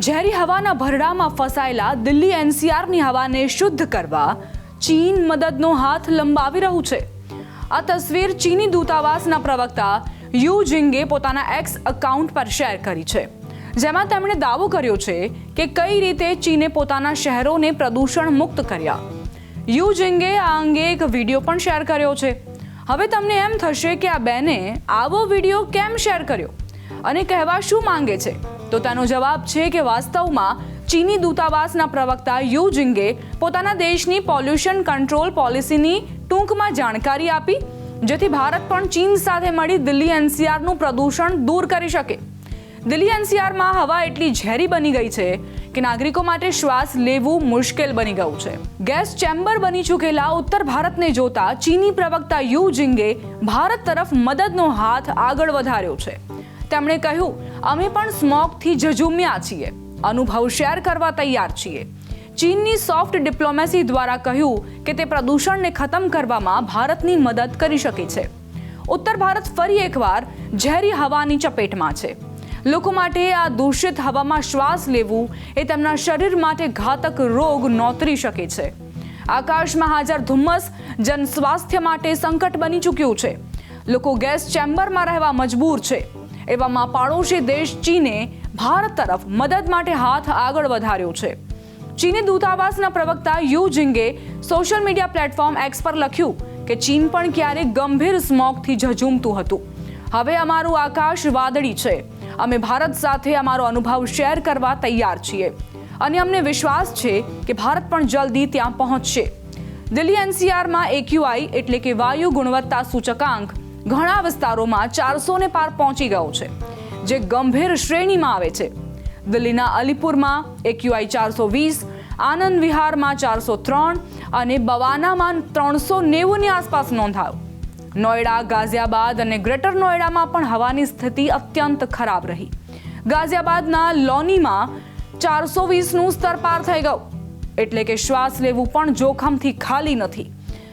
ઝેરી હવાના ભરડામાં ફસાયેલા દિલ્હી એનસીઆરની હવાને શુદ્ધ કરવા ચીન મદદનો હાથ લંબાવી રહ્યું છે. આ તસવીર ચીની દૂતાવાસના પ્રવક્તા યુ જિંગે પોતાના એક્સ એકાઉન્ટ પર શેર કરી છે. જેમાં તેમણે દાવો કર્યો છે કે કઈ રીતે ચીને પોતાના શહેરોને પ્રદૂષણ મુક્ત કર્યા. યુ જિંગે આ અંગે એક વીડિયો પણ શેર કર્યો છે. હવે તમને એમ થશે કે આ બેને આવો વીડિયો કેમ શેર કર્યો? અને કહેવા શું માંગે છે? તો તેનો જવાબ છે કે વાસ્તવમાં ચીની દૂતાવાસના પ્રવક્તા યુ જિંગે પોતાના દેશની પોલ્યુશન કંટ્રોલ પોલિસીની ટૂંકમાં જાણકારી આપી, જેથી ભારત પણ ચીન સાથે મળી દિલ્હી એનસીઆરનું પ્રદૂષણ દૂર કરી શકે. દિલ્હી એનસીઆરમાં હવા એટલી ઝેરી બની ગઈ છે કે નાગરિકો માટે શ્વાસ લેવું મુશ્કેલ બની ગયું છે. ગેસ ચેમ્બર બની ચૂકેલા ઉત્તર ભારતને જોતા ચીની પ્રવક્તા યુ જિંગે ભારત તરફ મદદનો હાથ આગળ વધાર્યો છે. તેમણે કહ્યું, અમે પણ સ્મોગથી ઝઝુમ્યા છીએ, અનુભવ શેર કરવા તૈયાર છીએ. ચીનની સોફ્ટ ડિપ્લોમેસી દ્વારા કહ્યું કે તે પ્રદૂષણને ખતમ કરવામાં ભારતની મદદ કરી શકે છે. ઉત્તર ભારત ફરી એકવાર ઝેરી હવાની ચપેટમાં છે. લોકો માટે આ દૂષિત હવામાં શ્વાસ લેવું એ તેમના શરીર માટે ઘાતક રોગ નોતરી શકે છે. આકાશમાં હાજર ધુમ્મસ જન સ્વાસ્થ્ય માટે સંકટ બની ચૂક્યું છે. લોકો ગેસ ચેમ્બરમાં રહેવા મજબૂર છે. એવામાં પાડોશી દેશ ચીને ભારત તરફ મદદ માટે હાથ આગળ વધાર્યો છે. ચીની દૂતાવાસના પ્રવક્તા યુ જિંગે સોશિયલ મીડિયા પ્લેટફોર્મ એક્સ પર લખ્યું કે ચીન પણ ક્યારેક ગંભીર સ્મોગથી ઝઝૂમતું હતું. હવે અમારું આકાશ વાદળી છે. અમે ભારત સાથે અમારો અનુભવ શેર કરવા તૈયાર છીએ. અને અમને વિશ્વાસ છે કે ભારત પણ જલ્દી ત્યાં પહોંચશે. દિલ્હી એનસીઆરમાં એક્યુઆઈ એટલે કે વાયુ ગુણવત્તા સૂચકાંક ઘણા વિસ્તારોમાં ચારસો ને પાર પહોંચી ગયો છે, જે ગંભીર શ્રેણીમાં આવે છે. દિલ્હીના અલીપુરમાં એક્યુઆઈ ચારસો વીસ, આનંદ વિહારમાં ચારસો ત્રણ અને બવાનામાં ત્રણસો નેવુંની આસપાસ નોંધાયો. નોઈડા ગાઝિયાબાદ અને ગ્રેટર નોઈડામાં પણ હવાની સ્થિતિ અત્યંત ખરાબ રહી. ગાઝિયાબાદના લોનીમાં ચારસો વીસનું સ્તર પાર થઈ ગયું, એટલે કે શ્વાસ લેવું પણ જોખમથી ખાલી નથી.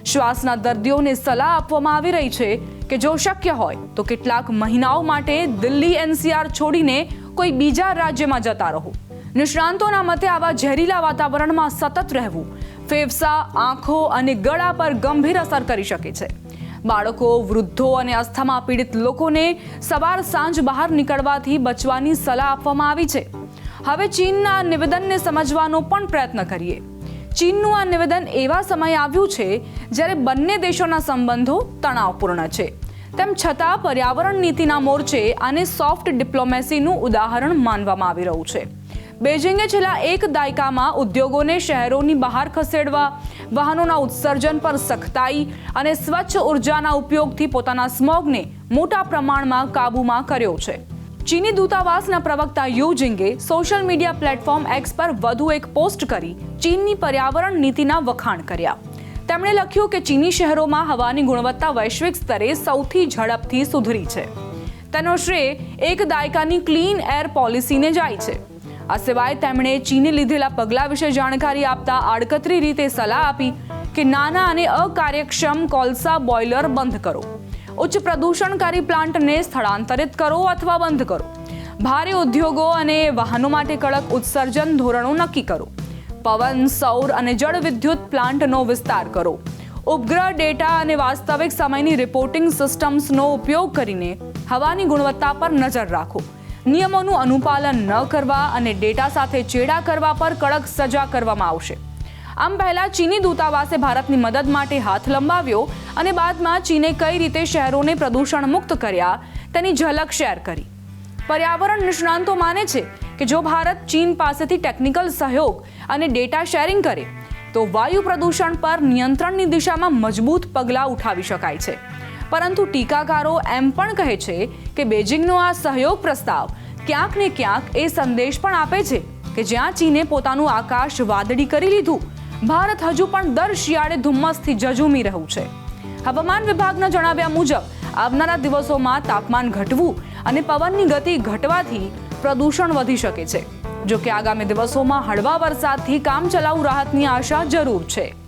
શ્વાસના દર્દીઓને સલાહ આપવામાં આવી રહી છે કે જો શક્ય હોય તો કેટલાક મહિનાઓ માટે દિલ્હી એનસીઆર છોડીને કોઈ બીજા રાજ્યમાં જતા રહો. નિષ્ણાંતોના મતે આવા ઝેરીલા વાતાવરણમાં સતત રહેવું ફેફસા, આંખો અને ગળા પર ગંભીર અસર કરી શકે છે. બાળકો, વૃદ્ધો અને અસ્થમા પીડિત લોકોને સવાર સાંજ બહાર નીકળવાથી બચવાની સલાહ આપવામાં આવી છે. હવે ચીનના નિવેદનને સમજવાનો પણ પ્રયત્ન કરીએ. ચીનનું આ નિવેદન એવા સમયે આવ્યું છે જ્યારે બંને દેશોના સંબંધો તણાવપૂર્ણ છે. તેમ છતાં પર્યાવરણ નીતિના મોરચે આને સોફ્ટ ડિપ્લોમેસીનું ઉદાહરણ માનવામાં આવી રહ્યું છે. બેઇજિંગે છેલ્લા એક દાયકામાં ઉદ્યોગોને શહેરોની બહાર ખસેડવા, વાહનોના ઉત્સર્જન પર સખ્તાઈ અને સ્વચ્છ ઉર્જાના ઉપયોગથી પોતાના સ્મોગને મોટા પ્રમાણમાં કાબૂમાં કર્યો છે. ચીની દૂતાવાસના પ્રવક્તા યુ જિંગે સોશિયલ મીડિયા પ્લેટફોર્મ એક્સ પર વધુ એક પોસ્ટ કરી ચીનની પર્યાવરણ નીતિના વખાણ કર્યા. તેમણે લખ્યું કે ચીની શહેરોમાં હવાની ગુણવત્તા વૈશ્વિક સ્તરે સૌથી ઝડપથી સુધરી છે. તેનો શ્રેય એક દાયકાની ક્લીન એર પોલિસીને જાય છે. આ સિવાય તેમણે ચીને લીધેલા પગલાં વિશે જાણકારી આપતા આડકતરી રીતે સલાહ આપી કે નાના અને અકાર્યક્ષમ કોલસા બોઇલર બંધ કરો. ઉચ્ચ પ્રદૂષણકારી પ્લાન્ટને સ્થળાંતરિત કરો અથવા બંધ કરો. ભારે ઉદ્યોગો અને વાહનો માટે કડક ઉત્સર્જન ધોરણો નક્કી કરો. પવન, સૌર અને જળ વિદ્યુત પ્લાન્ટનો વિસ્તાર કરો. ઉપગ્રહ, ડેટા અને વાસ્તવિક સમયની રિપોર્ટિંગ સિસ્ટમ્સનો ઉપયોગ કરીને હવાની ગુણવત્તા પર નજર રાખો. નિયમોનું અનુપાલન ન કરવા અને ડેટા સાથે ચેડા કરવા પર કડક સજા કરવામાં આવશે. આમ પહેલા ચીની દૂતાવાસે ભારતની મદદ માટે હાથ લંબાવ્યો અને બાદમાં ચીને કઈ રીતે શહેરોને પ્રદૂષણ મુક્ત કર્યા તેની ઝલક શેર કરી. પર્યાવરણ નિષ્ણાંતો માને છે કે જો ભારત ચીન પાસેથી ટેકનિકલ સહયોગ અને ડેટા શેરિંગ કરે, તો વાયુ પ્રદૂષણ પર નિયંત્રણની દિશામાં મજબૂત પગલાં ઉઠાવી શકાય છે. પરંતુ ટીકાકારો એમ પણ કહે છે કે બેજિંગનો આ સહયોગ પ્રસ્તાવ ક્યાંક ને ક્યાંક એ સંદેશ પણ આપે છે કે જ્યાં ચીને પોતાનું આકાશ વાદળી કરી લીધું ભારત હજુ પણ દર શિયાળે ધુમ્મસથી જજુમી રહ્યું છે. હવામાન વિભાગના જણાવ્યા મુજબ, આવનારા દિવસોમાં તાપમાન ઘટવું અને પવનની ગતિ ઘટવાથી પ્રદૂષણ વધી શકે છે. જો કે આગામી દિવસોમાં હળવા વરસાદથી કામચલાઉ રાહતની આશા જરૂર છે.